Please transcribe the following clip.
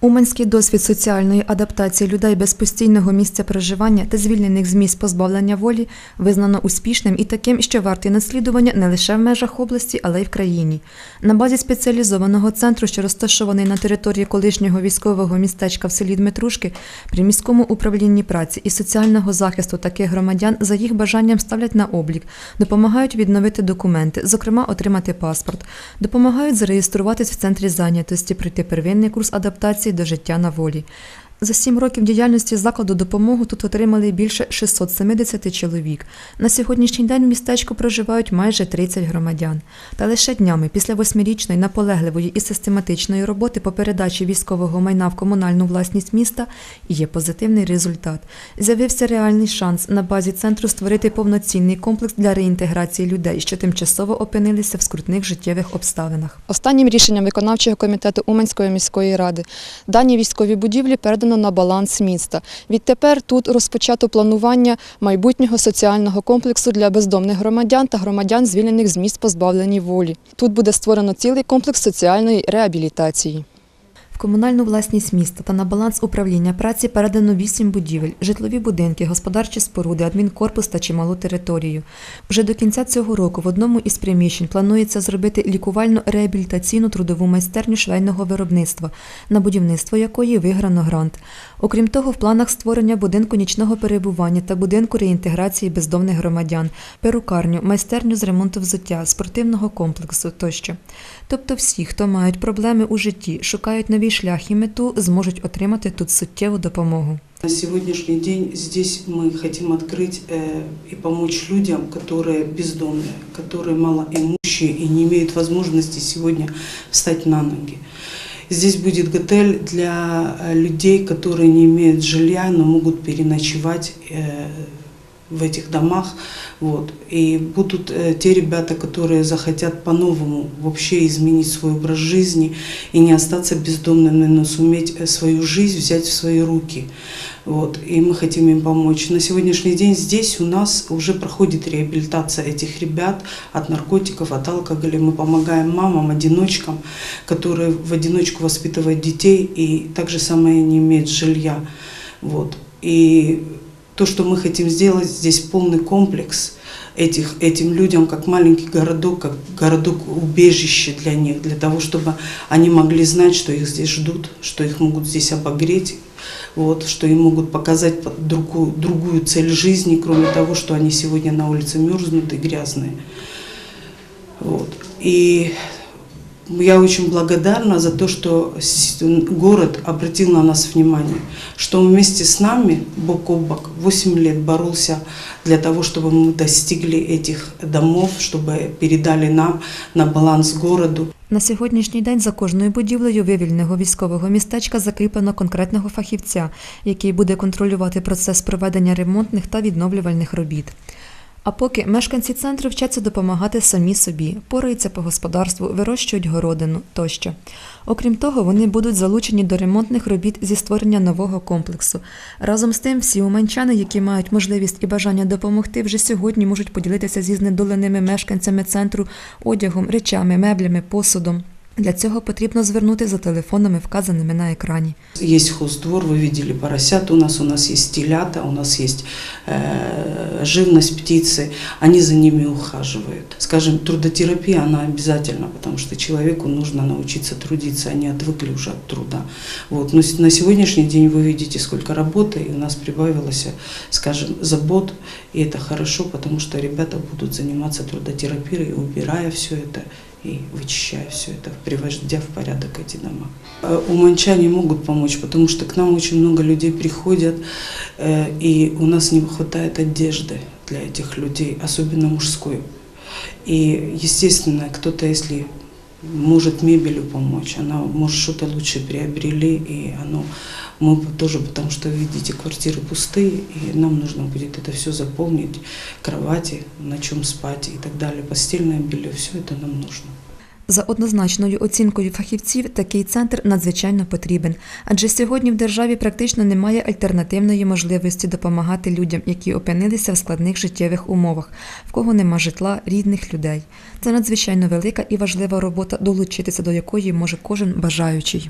Уманський досвід соціальної адаптації людей без постійного місця проживання та звільнених з місць позбавлення волі визнано успішним і таким, що вартий наслідування не лише в межах області, але й в країні. На базі спеціалізованого центру, що розташований на території колишнього військового містечка в селі Дмитрушки, при міському управлінні праці і соціального захисту таких громадян за їх бажанням ставлять на облік, допомагають відновити документи, зокрема отримати паспорт, допомагають зареєструватись в центрі зайнятості, пройти первинний курс адаптації до життя на волі. За сім років діяльності закладу допомогу тут отримали більше 670 чоловік. На сьогоднішній день в містечку проживають майже 30 громадян. Та лише днями після восьмирічної наполегливої і систематичної роботи по передачі військового майна в комунальну власність міста є позитивний результат. З'явився реальний шанс на базі центру створити повноцінний комплекс для реінтеграції людей, що тимчасово опинилися в скрутних життєвих обставинах. Останнім рішенням виконавчого комітету Уманської міської ради дані військові будівлі передано на баланс міста. Відтепер тут розпочато планування майбутнього соціального комплексу для бездомних громадян та громадян, звільнених з місць позбавлені волі. Тут буде створено цілий комплекс соціальної реабілітації. Комунальну власність міста та на баланс управління праці передано вісім будівель, житлові будинки, господарчі споруди, адмінкорпус та чималу територію. Вже до кінця цього року в одному із приміщень планується зробити лікувальну реабілітаційну трудову майстерню швейного виробництва, на будівництво якої виграно грант. Окрім того, в планах створення будинку нічного перебування та будинку реінтеграції бездомних громадян, перукарню, майстерню з ремонту взуття, спортивного комплексу тощо. Тобто всі, хто мають проблеми у житті, шукають новий шлях і мету, зможуть отримати тут суттєву допомогу. На сегодняшний день здесь мы хотим открыть э, и помочь людям, которые бездомные, которые малоимущие и не имеют возможности сегодня встать на ноги. Здесь будет готель для э, людей, которые не имеют жилья, но могут переночевать э, в этих домах. Вот. И будут э, те ребята, которые захотят по-новому вообще изменить свой образ жизни и не остаться бездомными, но суметь э, свою жизнь взять в свои руки. Вот. И мы хотим им помочь. На сегодняшний день здесь у нас уже проходит реабилитация этих ребят от наркотиков, от алкоголя. Мы помогаем мамам, одиночкам, которые в одиночку воспитывают детей и также самое не имеют жилья. Вот. И то, что мы хотим сделать, здесь полный комплекс этих, этим людям, как маленький городок, как городок-убежище для них, для того, чтобы они могли знать, что их здесь ждут, что их могут здесь обогреть, вот, что им могут показать другую, другую цель жизни, кроме того, что они сегодня на улице мерзнут и грязные. Вот. И я очень благодарна за то, что с- город обратил на нас внимание, что он вместе с нами, бок о бок, 8 лет боролся для того, чтобы мы достигли этих домов, чтобы передали нам на баланс городу. На сьогоднішній день за кожною будівлею вивільненого військового містечка закріплено конкретного фахівця, який буде контролювати процес проведення ремонтних та відновлювальних робіт. А поки мешканці центру вчаться допомагати самі собі, пораються по господарству, вирощують городину тощо. Окрім того, вони будуть залучені до ремонтних робіт зі створення нового комплексу. Разом з тим, всі уманчани, які мають можливість і бажання допомогти, вже сьогодні можуть поділитися зі знедоленими мешканцями центру одягом, речами, меблями, посудом. Для цього потрібно звернути за телефонами, вказаними на екрані. Есть хоздвор, вы видели поросят у нас, у нас есть телята, у нас есть э, живность птицы, они за ними ухаживают. Скажем, трудотерапия, она обязательна, потому что человеку нужно научиться трудиться, они отвыкли уже от труда. Вот. Но на сегодняшний день вы видите, сколько работы, и у нас прибавилось, скажем, забот, и это хорошо, потому что ребята будут заниматься трудотерапией, убирая все это и вычищая все это, приводя в порядок эти дома. Э, Уманчане могут помочь, потому что к нам очень много людей приходят, э, и у нас не хватает одежды для этих людей, особенно мужской. И, естественно, кто-то, если может мебелью помочь, она может что-то лучше приобрели, и оно мы тоже, потому что, видите, квартиры пустые, и нам нужно будет это все заполнить, кровати, на чем спать и так далее, постельное белье, все это нам нужно. За однозначною оцінкою фахівців, такий центр надзвичайно потрібен, адже сьогодні в державі практично немає альтернативної можливості допомагати людям, які опинилися в складних життєвих умовах, в кого нема житла, рідних людей. Це надзвичайно велика і важлива робота, долучитися до якої може кожен бажаючий.